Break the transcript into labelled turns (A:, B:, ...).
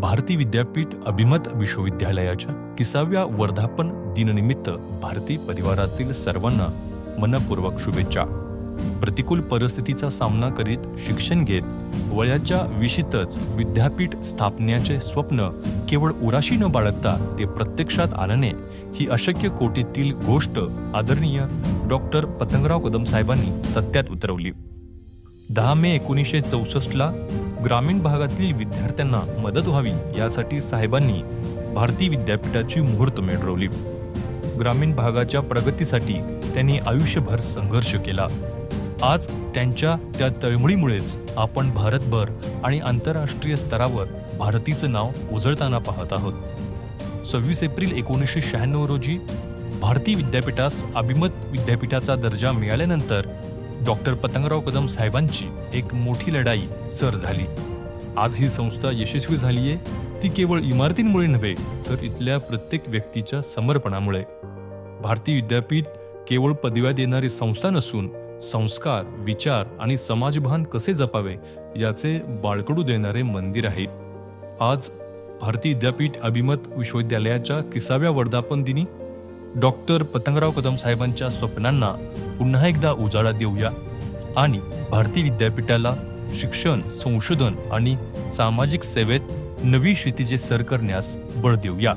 A: भारती विद्यापीठ अभिमत विश्वविद्यालयाच्या किसाव्या वर्धापन दिननिमित्त भारती परिवारातील सर्वांना मनपूर्वक शुभेच्छा. प्रतिकूल परिस्थितीचा सामना करीत शिक्षण घेत वयाच्या विशीतच विद्यापीठ स्थापण्याचे स्वप्न केवळ उराशी न बाळगता ते प्रत्यक्षात आणणे ही अशक्य कोटीतील गोष्ट आदरणीय डॉक्टर पतंगराव कदम साहेबांनी सत्यात उतरवली. दहा मे एकोणीसशे चौसष्टला ग्रामीण भागातील विद्यार्थ्यांना मदत व्हावी यासाठी साहेबांनी भारती विद्यापीठाची मुहूर्तमेढ रोवली ग्रामीण भागाच्या प्रगतीसाठी त्यांनी आयुष्यभर संघर्ष केला. आज त्यांच्या त्या तळमळीमुळेच आपण भारतभर आणि आंतरराष्ट्रीय स्तरावर भारतीचं नाव उजळताना पाहत आहोत. सव्वीस एप्रिल एकोणीसशे शहाण्णव रोजी भारती विद्यापीठास अभिमत विद्यापीठाचा दर्जा मिळाल्यानंतर डॉक्टर पतंगराव कदम साहेबांची एक मोठी लढाई सर झाली. आज ही संस्था यशस्वी झालीये. ती केवळ इमारतींमुळे नव्हे तर इथल्या प्रत्येक व्यक्तीच्या समर्पणामुळे. भारतीय विद्यापीठ केवळ पदव्या देणारी संस्था नसून संस्कार विचार आणि समाजभान कसे जपावे याचे बाळकडू देणारे मंदिर आहे. आज भारती विद्यापीठ अभिमत विश्वविद्यालयाच्या किसाव्या वर्धापन दिनी डॉक्टर पतंगराव कदम साहेबांच्या स्वप्नांना पुन्हा एकदा उजाळा देऊया आणि भारती विद्यापीठाला शिक्षण संशोधन आणि सामाजिक सेवेत नवी क्षितिजे सर करण्यास बळ देऊया.